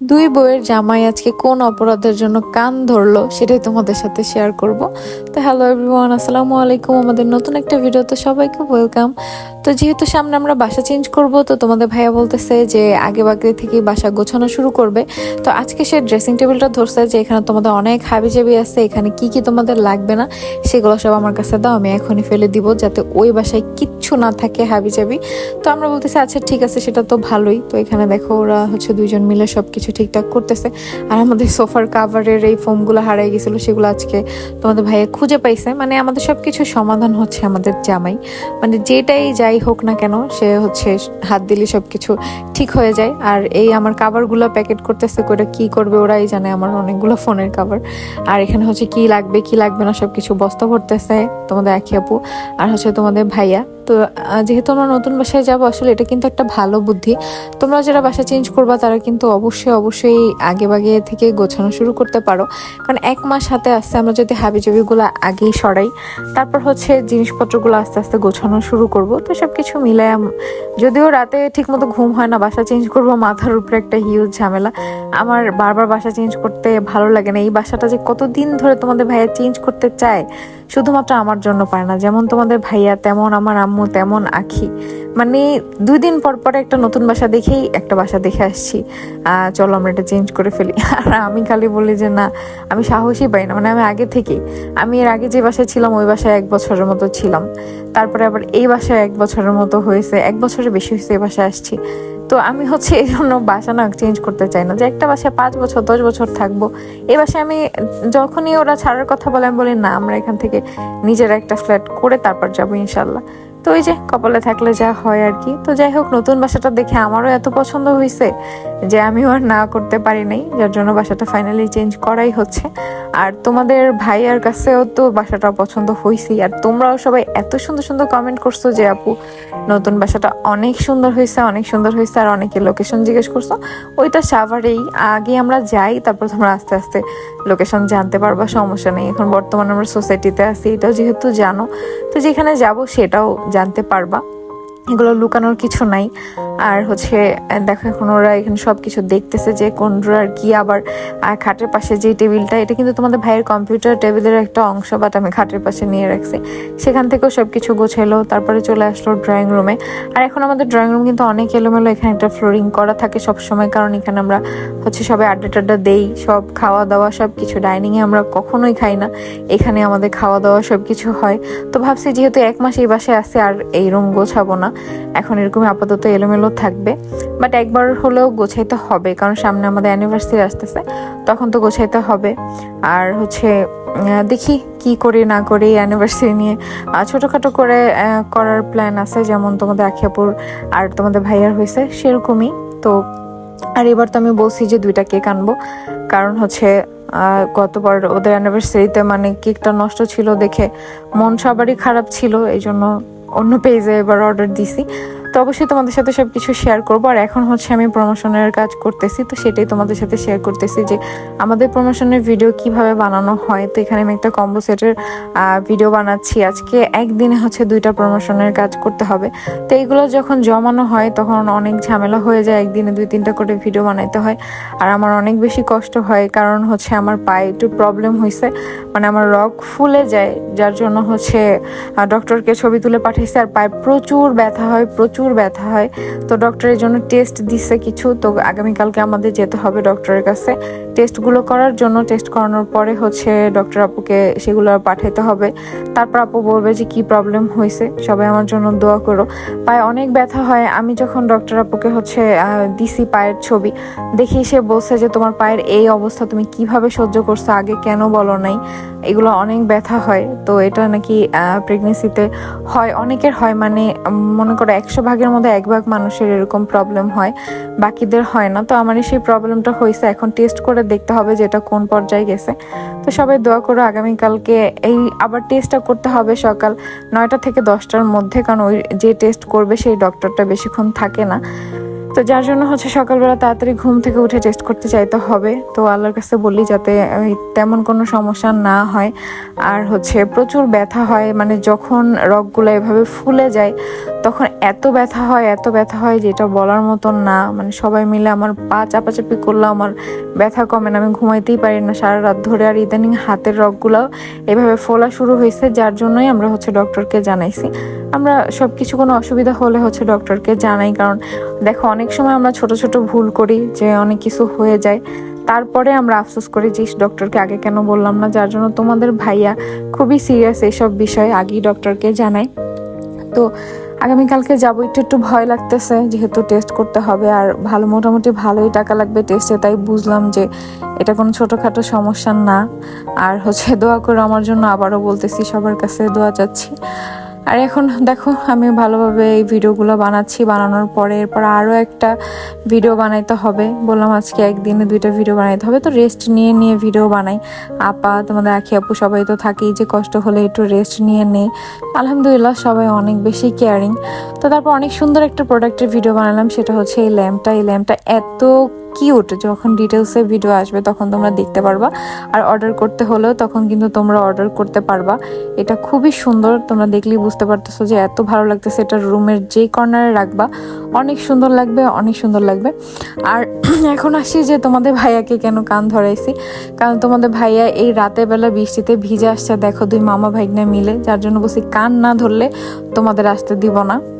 দুই বইয়ের জামাই আজকে কোন অপরাধের জন্য কান ধরলো সেটাই তোমাদের সাথে শেয়ার করব। তো হ্যালো এভরিওয়ান আসসালামু আলাইকুম, আমাদের নতুন একটা ভিডিওতে সবাইকে ওয়েলকাম তো যেহেতু সামনে আমরা বাসা চেঞ্জ করব, তো তোমাদের ভাইয়া বলতেছে যে আগে বাগে থেকে বাসা গোছানো শুরু করবে। তো আজকে সে ড্রেসিং টেবিলটা ধরছে যে এখানে তোমাদের অনেক হাবি জাবি আছে, এখানে কি কি তোমাদের লাগবে না, সেগুলো সব আমার কাছে দাও, আমি এখনই ফেলে দিব যাতে ওই বাসায় কিচ্ছু না থাকে হাবি জাবি তো আমরা বলতেছি আচ্ছা ঠিক আছে, সেটা তো ভালোই। তো এখানে দেখো, ওরা হচ্ছে দুইজন মিলে সব কিছু ঠিকঠাক করতেছে। আর আমাদের সোফার কাভারের এই ফোমগুলো হারাই গেছিল, সেগুলো আজকে তোমাদের ভাইয়া খুঁজে পাইছে। মানে আমাদের সব কিছু সমাধান হচ্ছে আমাদের জামাই। মানে যেটাই যাই হোক না কেন, সে হচ্ছে হাত দিলে সব কিছু ঠিক হয়ে যায়। আর এই আমার কাভারগুলো প্যাকেট করতেছে করে কি করবে ওরাই জানে, আমার অনেকগুলো ফোনের কাভার আর এখানে হচ্ছে কি লাগবে কি লাগবে না সব কিছু বস্তা ভরতেছে তোমাদের একই আপু। আর হচ্ছে তোমাদের ভাইয়া তো যেহেতু আমরা নতুন বাসায় যাব, আসলে এটা কিন্তু একটা ভালো বুদ্ধি। তোমরা যারা বাসা চেঞ্জ করবা, তারা কিন্তু অবশ্যই অবশ্যই আগে বাগে থেকে গোছানো শুরু করতে পারো। কারণ এক মাস হাতে আসতে আমরা যদি হাবিজাবিগুলো আগেই সরাই, তারপর হচ্ছে জিনিসপত্রগুলো আস্তে আস্তে গোছানো শুরু করব। তো সব কিছু মিলে যদিও রাতে ঠিকমতো ঘুম হয় না, বাসা চেঞ্জ করব, মাথার উপরে একটা হিউজ ঝামেলা। আমার বারবার বাসা চেঞ্জ করতে ভালো লাগে না। এই বাসাটা যে কতদিন ধরে তোমাদের ভাইয়া চেঞ্জ করতে চায়, শুধুমাত্র আমার জন্য পারে না। যেমন তোমাদের ভাইয়া, তেমন আমার আম্মু। তেমন আখি। মানে দুই দিন পর পর একটা নতুন বাসা দেখেই একটা বাসা দেখে আসছি। চলো আমরা এটা চেঞ্জ করে ফেলি। আর আমি খালি বলি যে, না, আমি সাহসই পাই না। মানে আমি আগে থেকেই, আমি এর আগে যে বাসায় ছিলাম, ওই বাসায় এক বছরের মতো ছিলাম। তারপরে আবার এই বাসায় এক বছরের মতো হয়েছে, এক বছরের বেশি হয়েছে এই বাসায় আসছি। তো আমি হচ্ছে এই জন্য বাসা না চেঞ্জ করতে চাই না। যে একটা বাসায় পাঁচ বছর, দশ বছর থাকব এ বাসায় আমি যখনই ওরা ছাড়ার কথা বলে, আমি বলি, না, আমরা এখান থেকে নিজের একটা ফ্ল্যাট করে তারপর যাব ইনশাল্লাহ। তো ওই যে কপালে থাকলে যা হয় আর কি। তো যাই হোক, নতুন বাসাটা দেখে আমারও এত পছন্দ হয়েছে যে আমিও আর না করতে পারি নাই, যার জন্য বাসাটা ফাইনালি চেঞ্জ করাই হচ্ছে। আর তোমাদের ভাইয়ার কাছেও তো বাসাটা পছন্দ হয়েছেই আর তোমরাও সবাই এত সুন্দর সুন্দর কমেন্ট করছ যে, আপু, নতুন বাসাটা অনেক সুন্দর হয়েছে অনেক সুন্দর হয়েছে আর অনেকে লোকেশন জিজ্ঞেস করছ। ওইটা সাভারেই। আগে আমরা যাই, তারপর তোমরা আস্তে আস্তে লোকেশন জানতে পারবা, সমস্যা নেই। এখন বর্তমানে আমরা সোসাইটিতে আছি, এটাও যেহেতু জানো। তো যেখানে যাব সেটাও জানতে পারবা। এগুলো লুকানোর কিছু নাই। আর হচ্ছে, দেখো এখন ওরা এখানে সব কিছু দেখতেছে যে কোন ড্রয়ার কি, আবার, আর খাটের পাশে যে টেবিলটা, এটা কিন্তু তোমাদের ভাইয়ের কম্পিউটার টেবিলের একটা অংশ বাট আমি খাটের পাশে নিয়ে রাখছি। সেখান থেকেও সব কিছু গোছালো, তারপরে চলে আসলো ড্রয়িং রুমে আর এখন আমাদের ড্রয়িং রুম কিন্তু অনেক এলোমেলো, এখানে একটা ফ্লোরিং করা থাকে সব সময় কারণ এখানে আমরা হচ্ছে সবাই আড্ডা টাড্ডা দেই, সব খাওয়া দাওয়া সব কিছু ডাইনিংয়ে আমরা কখনোই খাই না, এখানে আমাদের খাওয়া দাওয়া সব কিছু হয়। তো ভাবছি যেহেতু এক মাস এই বাসায় আছে, আর এই রুম গোছাবো না। এখন এরকম আপাতত এলোমেলো থাকবে। বাট একবার হলেও গোছাইতে হবে, কারণ সামনে আমাদের অ্যানিভার্সারি আসতেছে, তখন তো গোছাইতে হবে। আর হচ্ছে দেখি কি করি না করি অ্যানিভার্সারি নিয়ে। ছোটোখাটো করে করার প্ল্যান আছে, যেমন তোমাদের আখিয়াপুর আর তোমাদের ভাইয়ার হয়েছে, সেরকমই। তো, আর এবার তো আমি বলছি যে দুইটা কেক আনব। কারণ হচ্ছে গতবার ওদের অ্যানিভার্সারিতে মানে কেকটা নষ্ট ছিল দেখে মন সবারই খারাপ ছিল এই জন্য অন্য পেজে এবার অর্ডার দিছি। তো অবশ্যই তোমাদের সাথে সব কিছু শেয়ার করব। আর এখন হচ্ছে আমি প্রমোশনের কাজ করতেছি, তো সেটাই তোমাদের সাথে শেয়ার করতেছি যে আমাদের প্রমোশনের ভিডিও কীভাবে বানানো হয়। তো এখানে আমি একটা কম্বো সেটের ভিডিও বানাচ্ছি। আজকে একদিনে হচ্ছে দুইটা প্রমোশনের কাজ করতে হবে। তো এইগুলো যখন জমানো হয়, তখন অনেক ঝামেলা হয়ে যায়। একদিনে দুই তিনটা করে ভিডিও বানাইতে হয়। আর আমার অনেক বেশি কষ্ট হয়, কারণ হচ্ছে আমার পায়ে একটু প্রবলেম হয়েছে মানে আমার রক ফুলে যায়, যার জন্য হচ্ছে ডক্টরকে ছবি তুলে পাঠিয়েছে আর পায়ে প্রচুর ব্যথা হয়, প্রচুর ব্যথা হয়। তো ডক্টরের জন্য টেস্ট দিচ্ছে কিছু। তো আগামীকালকে আমাদের যেতে হবে ডক্টরের কাছে। টেস্টগুলো করার জন্য টেস্ট করানোর পরে হচ্ছে ডক্টর আপুকে সেগুলো পাঠাইতে হবে। তারপর আপু বলবে যে কি প্রবলেম হয়েছে সবাই আমার জন্য দোয়া করো। পায়ে অনেক ব্যথা হয়। আমি যখন ডক্টর আপুকে হচ্ছে দিছি পায়ের ছবি, দেখি সে বলছে যে তোমার পায়ের এই অবস্থা তুমি কীভাবে সহ্য করছ? আগে কেন বলো নাই? এগুলো অনেক ব্যথা হয়। তো এটা নাকি প্রেগনেন্সিতে হয়। অনেকের হয় মানে মনে করো একশো ভাগের মধ্যে এক ভাগ মানুষের এরকম প্রবলেম হয়, বাকিদের হয় না। তো আমারই সেই প্রবলেমটা হয়েছে এখন টেস্ট করে দেখতে হবে যে এটা কোন পর্যায়ে গেছে। তো সবাই দোয়া করো আগামীকালকে এই আবার টেস্টটা করতে হবে সকাল নয়টা থেকে দশটার মধ্যে, কারণ ওই যে টেস্ট করবে সেই ডক্টরটা বেশিক্ষণ থাকে না। তো যার জন্য হচ্ছে সকালবেলা তাড়াতাড়ি ঘুম থেকে উঠে টেস্ট করতে চাইতে হবে। তো আল্লাহর কাছে বলি যাতে তেমন কোনো সমস্যা না হয়। আর হচ্ছে প্রচুর ব্যথা হয়। মানে যখন রগগুলো এভাবে ফুলে যায় তখন এত ব্যথা হয়, এত ব্যথা হয় যেটা বলার মতন না। মানে সবাই মিলে আমার পা চাপাচাপি করলে, আমার ব্যথা কমে না, আমি ঘুমাইতেই পারি না। সারা রাত ধরে আর ইদানিং হাতের রগগুলো এভাবে ফোলা শুরু হয়েছে, যার জন্যই আমরা হচ্ছে ডক্টরকে জানাইছি। আমরা সব কিছু কোনো অসুবিধা হলে হচ্ছে ডক্টরকে জানাই, কারণ দেখো, অনেক সময় আমরা ছোট ছোট ভুল করি, যে অনেক কিছু হয়ে যায়। তারপরে আমরা আফসোস করি যে ডক্টরকে আগে কেন বললাম না? যার জন্য তোমাদের ভাইয়া খুবই সিরিয়াস এইসব বিষয়ে আগেই ডক্টরকে জানাই তো আগামীকালকে যাব, একটু একটু ভয় লাগতেছে, যেহেতু টেস্ট করতে হবে, আর ভালো, মোটামুটি ভালোই টাকা লাগবে টেস্টে তাই বুঝলাম যে এটা কোনো ছোটোখাটো সমস্যা না। আর হচ্ছে দোয়া করে, আমার জন্য আবারও বলতেছি, সবার কাছে দোয়া চাচ্ছি। আর এখন দেখো, আমি ভালোভাবে এই ভিডিওগুলো বানাচ্ছি। বানানোর পরে এরপর আরও একটা ভিডিও বানাইতে হবে। বললাম আজকে একদিনে দুইটা ভিডিও বানাইতে হবে, তো রেস্ট নিয়ে নিয়ে ভিডিও বানাই। আপা, তোমাদের আখি আপু সবাই তো থাকেই, যে কষ্ট হলে একটু রেস্ট নিয়ে নেই। আলহামদুলিল্লাহ সবাই অনেক বেশি কেয়ারিং তো তারপর অনেক সুন্দর একটা প্রোডাক্টের ভিডিও বানালাম, সেটা হচ্ছে এই ল্যাম্পটা। এই ল্যাম্পটা এত কিউট যখন ডিটেলসে ভিডিও আসবে তখন তোমরা দেখতে পারবা। আর অর্ডার করতে হলেও তখন কিন্তু তোমরা অর্ডার করতে পারবা। এটা খুবই সুন্দর, তোমরা দেখলেই বুঝতে পারতেছো যে এত ভালো লাগতেছে এটা রুমের যেই কর্নারে রাখবা। অনেক সুন্দর লাগবে, অনেক সুন্দর লাগবে। আর এখন আসি যে তোমাদের ভাইয়াকে কেন কান ধরাইছি। কারণ তোমাদের ভাইয়া এই রাতের বেলা বৃষ্টিতে ভিজে আসছে, দেখো দুই মামা ভাইগনা মিলে, যার জন্য বলছি কান না ধরলে তোমাদের আসতে দিব না।